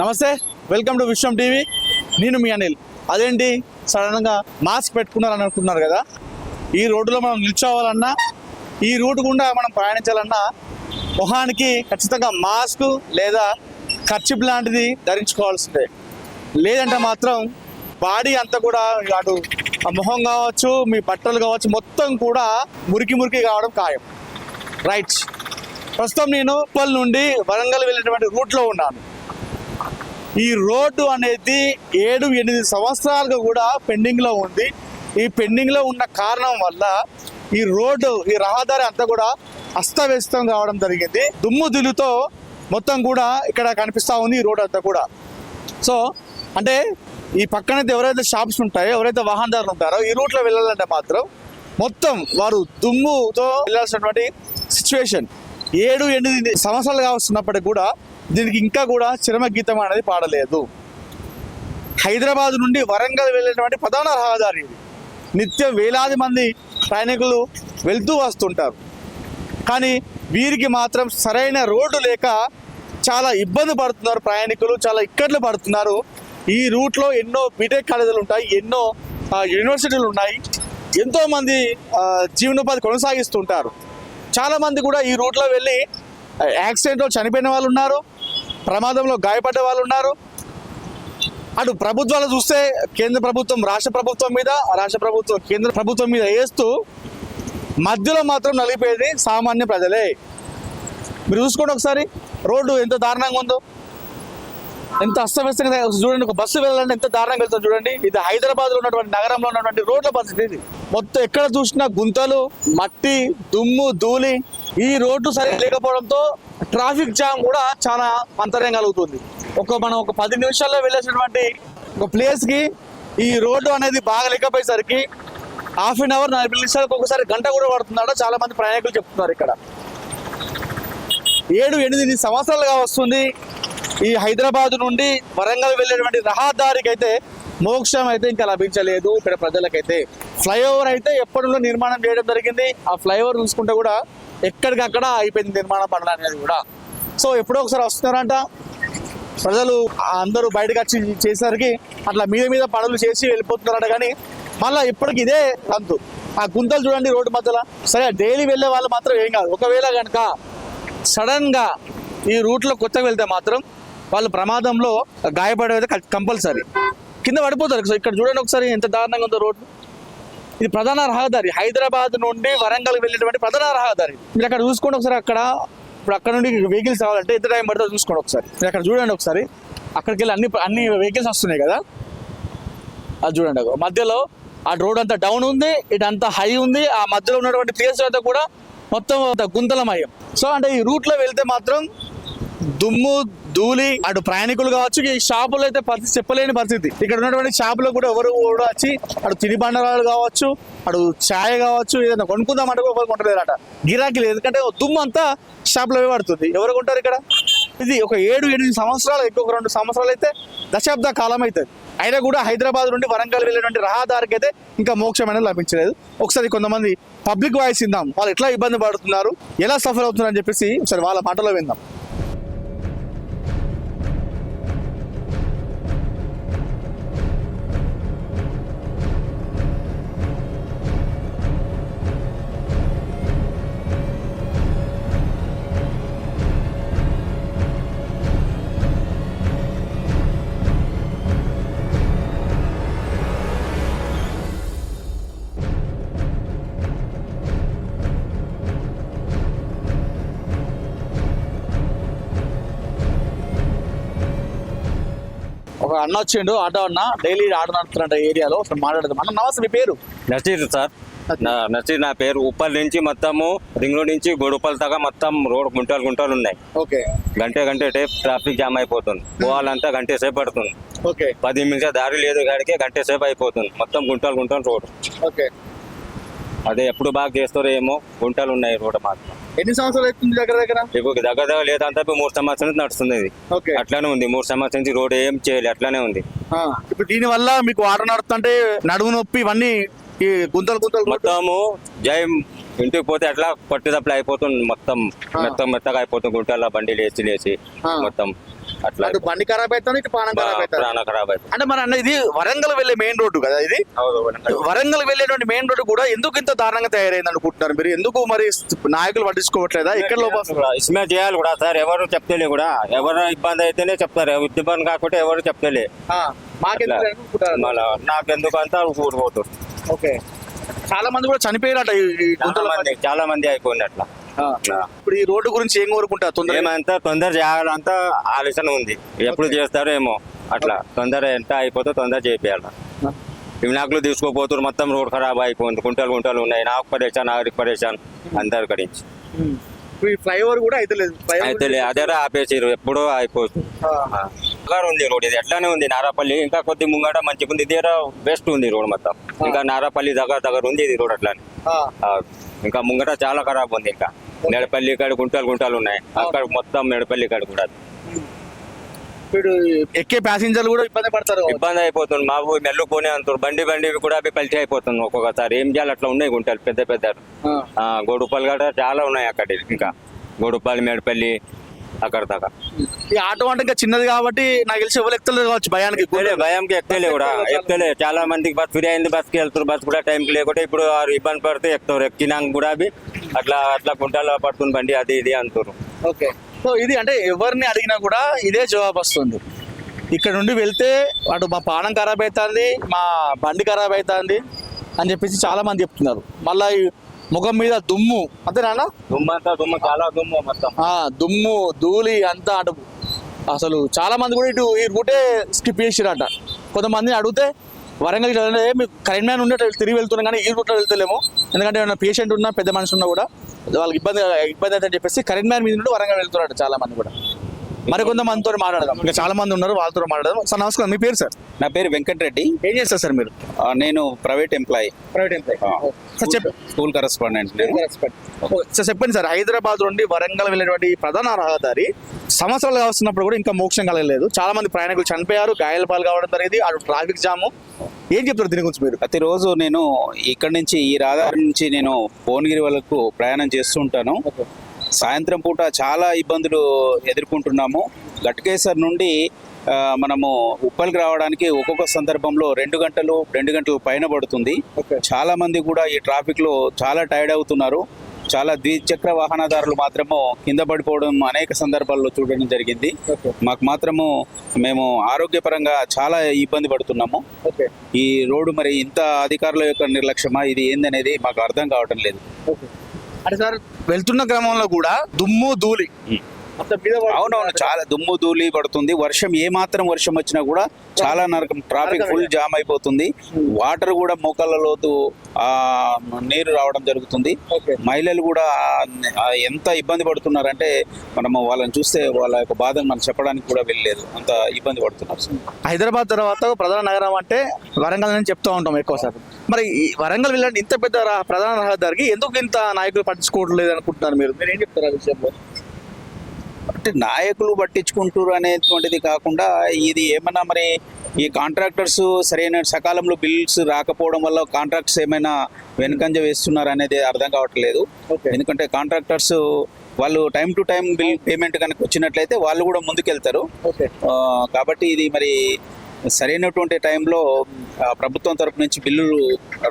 నమస్తే welcome to Vishwam TV నేను మీ అనిల్. అదేంటి? సడన్గా మాస్క్ పెట్టుకున్నారని అనుకుంటున్నారు కదా? ఈ రోడ్డులో మనం నిల్చోవాలన్నా ఈ రూట్ గుండా మనం ప్రయాణించాలన్నా మొహానికి ఖచ్చితంగా మాస్క్ లేదా ఖర్చిప్ లాంటిది ధరించుకోవాల్సిందే. లేదంటే మాత్రం బాడీ అంతా కూడా అటు ఆ మొహం కావచ్చు మీ బట్టలు కావచ్చు మొత్తం కూడా మురికి మురికి కావడం ఖాయం. రైట్ ప్రస్తుతం నేను ఉప్పల్ నుండి వరంగల్ వెళ్ళేటువంటి రూట్లో ఉన్నాను. ఈ రోడ్డు అనేది ఏడు ఎనిమిది సంవత్సరాలుగా కూడా పెండింగ్లో ఉంది. ఈ పెండింగ్లో ఉన్న కారణం వల్ల ఈ రోడ్డు ఈ రహదారి అంతా కూడా అస్తవ్యస్తం కావడం జరిగింది. దుమ్ము దులుతో మొత్తం కూడా ఇక్కడ కనిపిస్తూ ఉంది ఈ రోడ్ అంతా కూడా. సో అంటే ఈ పక్కనైతే ఎవరైతే షాప్స్ ఉంటాయో ఎవరైతే వాహనదారులు ఉంటారో ఈ రూట్లో వెళ్ళాలంటే మాత్రం మొత్తం వారు దుమ్ముతో వెళ్ళాల్సినటువంటి సిచ్యువేషన్. ఏడు ఎనిమిది సంవత్సరాలుగా వస్తున్నప్పటికి కూడా దీనికి ఇంకా కూడా చిరమ గీతం అనేది పాడలేదు. హైదరాబాద్ నుండి వరంగల్ వెళ్ళేటువంటి ప్రధాన రహదారి ఇది. నిత్యం వేలాది మంది ప్రయాణికులు వెళ్తూ వస్తుంటారు. కానీ వీరికి మాత్రం సరైన రోడ్డు లేక చాలా ఇబ్బంది పడుతున్నారు ప్రయాణికులు చాలా ఇక్కట్లు పడుతున్నారు. ఈ రూట్లో ఎన్నో బీటెక్ కాలేజీలు ఉంటాయి ఎన్నో యూనివర్సిటీలు ఉన్నాయి. ఎంతోమంది జీవనోపాధి కొనసాగిస్తుంటారు. చాలామంది కూడా ఈ రూట్లో వెళ్ళి యాక్సిడెంట్లో చనిపోయిన వాళ్ళు ఉన్నారు. ప్రమాదంలో గాయపడ్డ వాళ్ళు ఉన్నారు. అటు ప్రభుత్వాలు చూస్తే కేంద్ర ప్రభుత్వం రాష్ట్ర ప్రభుత్వం మీద రాష్ట్ర ప్రభుత్వం కేంద్ర ప్రభుత్వం మీద వేస్తూ మధ్యలో మాత్రం నలిపేది సామాన్య ప్రజలే. మీరు చూసుకోండి ఒకసారి రోడ్డు ఎంత దారుణంగా ఉందో. ఎంత అస్తవ్యస్తంగా చూడండి ఒక బస్సు వెళ్ళాలంటే ఎంత దారుణంగా వెళ్తుంది చూడండి. ఇది హైదరాబాద్లో ఉన్నటువంటి నగరంలో ఉన్నటువంటి రోడ్ల పరిస్థితి మొత్తం ఎక్కడ చూసినా గుంతలు మట్టి దుమ్ము ధూళి ఈ రోడ్డు సరిగ్గా లేకపోవడంతో ట్రాఫిక్ జామ్ కూడా చాలా అంతర్యం కలుగుతుంది. ఒక మనం ఒక పది నిమిషాల్లో వెళ్ళేసినటువంటి ఒక ప్లేస్కి ఈ రోడ్డు అనేది బాగా లేకపోయేసరికి హాఫ్ అన్ అవర్ నలభై నిమిషాలకు ఒకసారి గంట కూడా పడుతుందట చాలా మంది ప్రయాణికులు చెప్తున్నారు ఇక్కడ. ఏడు ఎనిమిది సంవత్సరాలుగా వస్తుంది ఈ హైదరాబాద్ నుండి వరంగల్ వెళ్ళేటువంటి రహదారికి అయితే మోక్షం అయితే ఇంకా లభించలేదు ఇక్కడ ప్రజలకైతే. ఫ్లైఓవర్ అయితే ఎప్పటిలో నిర్మాణం చేయడం జరిగింది. ఆ ఫ్లైఓవర్ చూసుకుంటే కూడా ఎక్కడికక్కడ అయిపోయింది నిర్మాణ పనులు అనేది కూడా. సో ఎప్పుడో ఒకసారి వస్తున్నారంట. ప్రజలు అందరూ బయటకు వచ్చి చేసేసరికి అట్లా మీద మీద పనులు చేసి వెళ్ళిపోతున్నారట కానీ మళ్ళీ ఇప్పటికి ఇదే తంతు. ఆ గుంతలు చూడండి రోడ్డు మధ్యలో. సరే డైలీ వెళ్ళే వాళ్ళు మాత్రం ఏం కాదు. ఒకవేళ కనుక సడన్గా ఈ రూట్లో కొత్తగా వెళ్తే మాత్రం వాళ్ళు ప్రమాదంలో గాయపడేది కంపల్సరీ. కింద పడిపోతారు. సో ఇక్కడ చూడండి ఒకసారి ఎంత దారుణంగా ఉందో రోడ్డు. ఇది ప్రధాన రహదారి. హైదరాబాద్ నుండి వరంగల్ వెళ్ళేటువంటి ప్రధాన రహదారి. మీరు అక్కడ చూసుకోండి ఒకసారి అక్కడ. ఇప్పుడు అక్కడ నుండి వెహికల్స్ రావాలంటే ఎంత టైం పడుతుందో చూసుకోండి ఒకసారి. మీరు అక్కడ చూడండి ఒకసారి. అక్కడికి వెళ్ళి అన్ని అన్ని వెహికల్స్ వస్తున్నాయి కదా. అది చూడండి మధ్యలో ఆ రోడ్ అంతా డౌన్ ఉంది ఇటంతా హై ఉంది. ఆ మధ్యలో ఉన్నటువంటి ప్లేస్ అంతా కూడా మొత్తం గుంతలమయం. సో అంటే ఈ రూట్లో వెళ్తే మాత్రం దుమ్ము ధూళి అటు ప్రయాణికులు కావచ్చు ఈ షాపులు అయితే పరిస్థితి చెప్పలేని పరిస్థితి. ఇక్కడ ఉన్నటువంటి షాపులో కూడా ఎవరు కూడా వచ్చి అటు తిని బండరాలు కావచ్చు అటు ఛాయ్ కావచ్చు ఏదైనా కొనుక్కుందామంటే కూడా ఎవరు కొంటలేరట గిరాకీ లేదు ఎందుకంటే దుమ్ము అంతా షాప్లో పడుతుంది. ఎవరు కొంటారు ఇక్కడ? ఇది ఒక ఏడు ఎనిమిది సంవత్సరాలు ఇంకొక రెండు సంవత్సరాలు అయితే దశాబ్ద కాలం అవుతుంది. అయినా కూడా హైదరాబాద్ నుండి వరంగల్ వెళ్ళేటువంటి రహదారికి అయితే ఇంకా మోక్షం అనేది లభించలేదు. ఒకసారి కొంతమంది పబ్లిక్ వాయిస్ ఇందాం వాళ్ళు ఎట్లా ఇబ్బంది పడుతున్నారు? ఎలా సఫర్ అవుతున్నారు అని చెప్పేసి ఒకసారి వాళ్ళ మాటలో విందాం. అన్న వచ్చిండు ఆటో అన్న. డైలీ ఆటో నడుపుతున్నట్టు ఏరియాలో అసలు మాట్లాడదాం. అన్న నమస్తే మీ పేరు? నర్సీర్ సార్. నా నర్సీర్ నా పేరు. ఉప్పల్ నుంచి మొత్తము రింగ్ రోడ్ నుంచి గొడుపల్ దాకా మొత్తం రోడ్ గుంటలు గుంటలు ఉన్నాయి. ఓకే. గంటే గంటే టైప్ ట్రాఫిక్ జామ్ అయిపోతుంది. పోవాలంటే గంటే సేపు పడుతుంది. ఓకే. పది నిమిషాలు దారి లేదు గాడికి గంటే సేపు అయిపోతుంది. మొత్తం గుంటలు గుంటలు రోడ్. ఓకే. అదే ఎప్పుడు బాగా చేస్తారో ఏమో గుంటలు ఉన్నాయి రోడ్ మాత్రం. ఎన్ని సంవత్సరాలు అవుతుంది దగ్గర దగ్గర? ఇప్పుడు దగ్గర మూడు సంవత్సరాల నుంచి నడుస్తుంది ఇది. ఓకే. అట్లానే ఉంది మూడు సంవత్సరాల నుంచి రోడ్ ఏం చేయలేదు అట్లానే ఉంది. ఇప్పుడు దీని వల్ల మీకు ఆటో నడుపుతుంటే నడుము నొప్పి ఇవన్నీ ఈ గుంతలు గుంతలు మొత్తము జై ఇంటికి పోతే అట్లా పట్టుదప్పులు అయిపోతుంది మొత్తం. మొత్తం మెత్తగా అయిపోతుంది గుంటల్లో బండి లేచి లేచి. మొత్తం. అటు బండి ఖరాబ్ అవుతుంది ఇటు పానం ఖరాబ్ అవుతుంది అంటే మన అన్న ఇది వరంగల్ వెళ్ళే మెయిన్ రోడ్డు కదా ఇది? వరంగల్ వెళ్ళేటువంటి మెయిన్ రోడ్డు కూడా ఎందుకు ఇంత దారుణంగా తయారైంది అనుకుంటున్నారు మీరు? ఎందుకు మరి నాయకులు పట్టించుకోవట్లేదా? ఎక్కడ లోపం? ఇస్మే చేయాలి కూడా సార్ ఎవరు చెప్తలే కూడా. ఎవరు ఇబ్బంది అయితేనే చెప్తారు ఇబ్బంది కాకుంటే ఎవరు చెప్తలే. మళ్ళా నాకెందుకు అంతా ఊరిపోతారు ఓకే. చాలా మంది కూడా చనిపోయారట ఈ చాలా మంది చాలా మంది అయిపోయింది అట్లా. ఆ. ఇప్పుడు ఈ రోడ్డు గురించి ఏం కోరుకుంటారు? తొందర ఏమంతా తొందర చేయాలంతా ఆలోచన ఉంది. ఎప్పుడు చేస్తారో ఏమో. అట్లా. తొందర ఎంత అయిపోతే తొందర చేయాలి ఇవి నాకులు తీసుకోపోతున్నారు మొత్తం రోడ్ ఖరాబ్ అయిపోయింది. గుంటలు గుంటలు ఉన్నాయి. నాకు పరేషాన్ ఆడికి పరేషాన్ అందరి కడించి ఫ్లైఓవర్ కూడా అయితే లేదు. అయితే లే- అదే ఆపేసారు ఎప్పుడో అయిపోతుంది. ఉంది రోడ్. ఇది ఎట్లానే ఉంది. నారాపల్లి ఇంకా కొద్ది ముంగట మంచిగా ఉంది. ఇదే బెస్ట్ ఉంది రోడ్ మొత్తం. ఇంకా నారాపల్లి దగ్గర దగ్గర ఉంది ఇది రోడ్ అట్లానే. ఇంకా ముంగట చాలా ఖరాబ్ ఉంది ఇంకా. నెడపల్లి కాడ గుంటలు గుంటలు ఉన్నాయి. అక్కడ మొత్తం నెడపల్లి కాడ కూడా. ఇప్పుడు ఎక్కే ప్యాసింజర్లు కూడా ఇబ్బంది పడతారు ఇబ్బంది అయిపోతుంది. మా ఊరు మెల్లు పోనీ అంటారు. బండి బండి కూడా అవి పల్టీ అయిపోతుంది ఒక్కొక్కసారి. ఏం చేయాలి? అట్లా ఉన్నాయి గుంటలు పెద్ద పెద్ద. ఆ. గోడుపల్లి గట్రా చాలా ఉన్నాయి అక్కడ ఇంకా. గోడుపల్లి మేడపల్లి అక్కడ దాకా ఈ ఆటో అంటే ఇంకా చిన్నది కాబట్టి నాకు తెలిసి ఎవరు ఎక్కుతలేదు కావచ్చు భయానికి. ఎక్కలే భయంకి ఎక్కలే కూడా. ఎక్కలే చాలా. మందికి బస్ ఫ్రీ అయింది బస్కి వెళ్తారు బస్ కూడా టైంకి లేకుంటే ఇప్పుడు వారు ఇబ్బంది పడితే ఎక్కుతారు. ఎక్కినాక కూడా అవి. అట్లా అట్లా గుంటలో పడుతుంది బండి అది ఇది అంటారు ఓకే. సో ఇది అంటే ఎవరిని అడిగినా కూడా ఇదే జవాబు వస్తుంది. ఇక్కడ నుండి వెళ్తే అటు మా పానం ఖరాబ్ అవుతుంది మా బండి ఖరాబ్ అవుతుంది అని చెప్పేసి చాలా మంది చెప్తున్నారు. మళ్ళీ ముఖం మీద దుమ్ము. అంతేనా దుమ్ము అంతా దుమ్ము చాలా దుమ్ము మొత్తం. దుమ్ము ధూళి అంతా అటు అసలు చాలా మంది కూడా ఇటు ఈ రూటే స్కిప్ చేసిరట కొంతమందిని అడిగితే వరంగల్ అంటే మీకు కరీంనగర్ ఉండే తిరిగి వెళ్తున్నాం కానీ ఈ రూట్లో వెళ్తలేము. ఎందుకంటే ఏమైనా పేషెంట్ ఉన్నా పెద్ద మనిషి ఉన్నా కూడా వాళ్ళకి ఇబ్బంది ఇబ్బంది అవుతుందని చెప్పేసి కరీంనగర్ మీద నుండి వరంగల్ వెళ్తున్నాడు చాలా మంది కూడా. మరి కొంతమందితో మాట్లాడదాం. ఇంకా చాలా మంది ఉన్నారు వాళ్ళతో మాట్లాడదాం. సార్ నమస్కారం. మీ పేరు సార్? నా పేరు వెంకటరెడ్డి. ఏం చేస్తారు సార్ మీరు? నేను private employee. Private employee. Sir చెప్పండి స్కూల్ కరెస్పాండెంట్ సార్ చెప్పండి సార్. హైదరాబాద్ నుండి వరంగల్ వెళ్ళేటువంటి ప్రధాన రహదారి సంవత్సరాలు వస్తున్నప్పుడు కూడా ఇంకా మోక్షం కలగలేదు. చాలా మంది ప్రయాణికులు చనిపోయారు గాయాల పాలు కావడం జరిగింది అటు ట్రాఫిక్ జాము. ఏం చెప్తారు దీని గురించి మీరు? ప్రతిరోజు నేను ఇక్కడ నుంచి ఈ రహదారి నుంచి నేను భువనగిరి వరకు ప్రయాణం చేస్తుంటాను సాయంత్రం పూట చాలా ఇబ్బందులు ఎదుర్కొంటున్నాము. గట్కేసర్ నుండి మనము ఉప్పల్కి రావడానికి ఒక్కొక్క సందర్భంలో రెండు గంటలు రెండు గంటలు పైన పడుతుంది. చాలా మంది కూడా ఈ ట్రాఫిక్లో చాలా టైర్డ్ అవుతున్నారు. చాలా ద్విచక్ర వాహనదారులు మాత్రము కింద పడిపోవడం అనేక సందర్భాల్లో చూడడం జరిగింది. మాకు మాత్రము మేము ఆరోగ్యపరంగా చాలా ఇబ్బంది పడుతున్నాము. ఓకే. ఈ రోడ్డు మరి ఇంత అధికారుల యొక్క నిర్లక్ష్యమా ఇది ఏందనేది మాకు అర్థం కావటం లేదు. అంటే సార్ వెళ్తున్న క్రమంలో కూడా దుమ్ము ధూళి. అవునవును చాలా దుమ్ము ధూళి పడుతుంది. వర్షం ఏ మాత్రం వర్షం వచ్చినా కూడా చాలా నరకం ట్రాఫిక్ ఫుల్ జామ్ అయిపోతుంది. వాటర్ కూడా మోకాళ్ళ లోతు ఆ నీరు రావడం జరుగుతుంది. మహిళలు కూడా ఎంత ఇబ్బంది పడుతున్నారంటే మనము వాళ్ళని చూస్తే వాళ్ళ యొక్క బాధను మనం చెప్పడానికి కూడా వెళ్ళలేదు అంత ఇబ్బంది పడుతున్నారు. సార్. హైదరాబాద్ తర్వాత ప్రధాన నగరం అంటే వరంగల్ అని చెప్తూ ఉంటాం ఎక్కువ శాతం మరి ఈ వరంగల్ వెళ్ళండి ఇంత పెద్ద ప్రధాన రహదారికి ఎందుకు ఇంత నాయకులు పట్టించుకోవట్లేదు అనుకుంటున్నారు మీరు? మీరు ఏం చెప్తారు ఆ విషయంలో? నాయకులు పట్టించుకుంటారు అనేటువంటిది కాకుండా ఇది ఏమన్నా మరి ఈ కాంట్రాక్టర్స్ సరైన సకాలంలో బిల్స్ రాకపోవడం వల్ల కాంట్రాక్ట్స్ ఏమైనా వెనుకంజ వేస్తున్నారు అనేది అర్థం కావట్లేదు. ఎందుకంటే కాంట్రాక్టర్స్ వాళ్ళు time to time bill payment కనుక వచ్చినట్లయితే వాళ్ళు కూడా ముందుకెళ్తారు. కాబట్టి ఇది మరి సరైనటువంటి టైంలో ప్రభుత్వం తరపు నుంచి బిల్లులు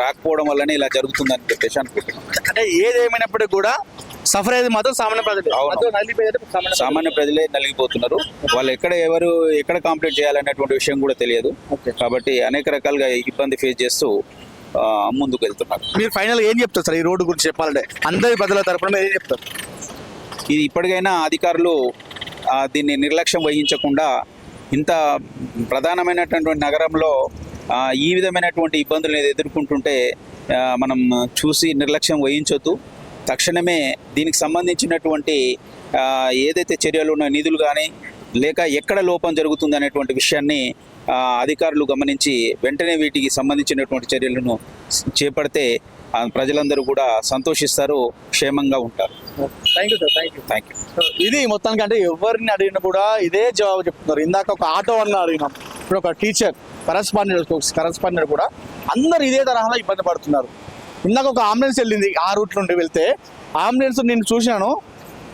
రాకపోవడం వల్లనే ఇలా జరుగుతుందని చెప్పేసి అనుకుంటున్నాం. అంటే ఏది ఏమైనప్పటికీ కూడా సఫర్ అయ్యేది మాత్రం సామాన్య ప్రజలు. సామాన్య ప్రజలు. నలిగిపోతున్నారు. వాళ్ళు ఎక్కడ ఎవరు ఎక్కడ కంప్లీట్ చేయాలనేటువంటి విషయం కూడా తెలియదు. కాబట్టి అనేక రకాలుగా ఇబ్బంది ఫేస్ చేస్తూ ముందుకు వెళ్తున్నారు. మీరు ఫైనల్ ఏం చెప్తారు సార్ ఈ రోడ్డు గురించి చెప్పాలంటే? అందరి ప్రజల తరపున మీరు ఏం చెప్తారు? ఇది ఇప్పటికైనా అధికారులు దీన్ని నిర్లక్ష్యం వహించకుండా ఇంత ప్రధానమైనటువంటి నగరంలో ఈ విధమైనటువంటి ఇబ్బందులు ఎదుర్కొంటుంటే మనం చూసి నిర్లక్ష్యం వహించొద్దు. తక్షణమే దీనికి సంబంధించినటువంటి ఏదైతే చర్యలు ఉన్నాయో నిధులు కానీ లేక ఎక్కడ లోపం జరుగుతుంది అనేటువంటి విషయాన్ని అధికారులు గమనించి వెంటనే వీటికి సంబంధించినటువంటి చర్యలను చేపడితే ప్రజలందరూ కూడా సంతోషిస్తారు క్షేమంగా ఉంటారు. Thank you sir thank you thank you ఇది మొత్తానికి అంటే ఎవరిని అడిగినా కూడా ఇదే జవాబు చెప్తున్నారు. ఇందాక ఒక ఆటో అన్న అడిగినాం. ఇప్పుడు ఒక టీచర్ కరస్పాండెంట్ కరస్పాండెంట్ కూడా అందరు ఇదే తరహాలో ఇబ్బంది పడుతున్నారు. ఇందాక ఒక అంబులెన్స్ వెళ్ళింది ఆ రూట్ నుండి వెళ్తే. అంబులెన్స్ నేను చూశాను.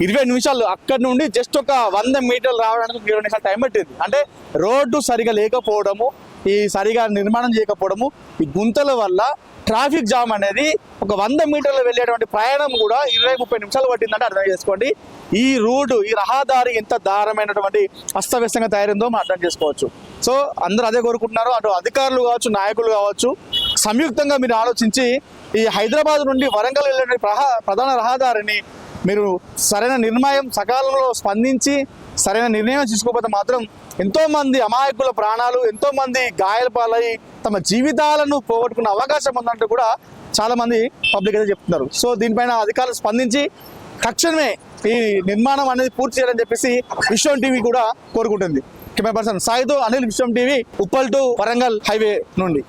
ఇరవై నిమిషాలు అక్కడ నుండి జస్ట్ ఒక వంద మీటర్లు రావడానికి ఇరవై నిమిషాలు టైం పట్టింది. అంటే రోడ్డు సరిగా లేకపోవడము ఈ సరిగా నిర్మాణం చేయకపోవడము ఈ గుంతల వల్ల ట్రాఫిక్ జామ్ అనేది ఒక వంద మీటర్లు వెళ్ళేటువంటి ప్రయాణం కూడా ఇరవై ముప్పై నిమిషాలు పట్టిందంటే అర్థం చేసుకోండి. ఈ రోడ్డు ఈ రహదారి ఎంత దారుణమైనటువంటి అస్తవ్యస్తంగా తయారైందో మనం అర్థం చేసుకోవచ్చు. సో అందరూ అదే కోరుకుంటున్నారు. అటు అధికారులు కావచ్చు నాయకులు కావచ్చు సంయుక్తంగా మీరు ఆలోచించి ఈ హైదరాబాద్ నుండి వరంగల్ వెళ్ళే ప్రహా ప్రధాన రహదారిని మీరు సరైన నిర్ణయం సకాలంలో స్పందించి సరైన నిర్ణయం తీసుకోకపోతే మాత్రం ఎంతోమంది అమాయకుల ప్రాణాలు ఎంతోమంది మంది పాలై తమ జీవితాలను పోగొట్టుకునే అవకాశం ఉందంటూ కూడా చాలామంది పబ్లిక్ అయితే చెప్తున్నారు. సో దీనిపైన అధికారులు స్పందించి తక్షణమే ఈ నిర్మాణం అనేది పూర్తి చేయాలని చెప్పేసి విశ్వం టీవీ కూడా కోరుకుంటుంది. Camera person సాయితో Anil Vishwam TV Uppal to Warangal highway నుండి.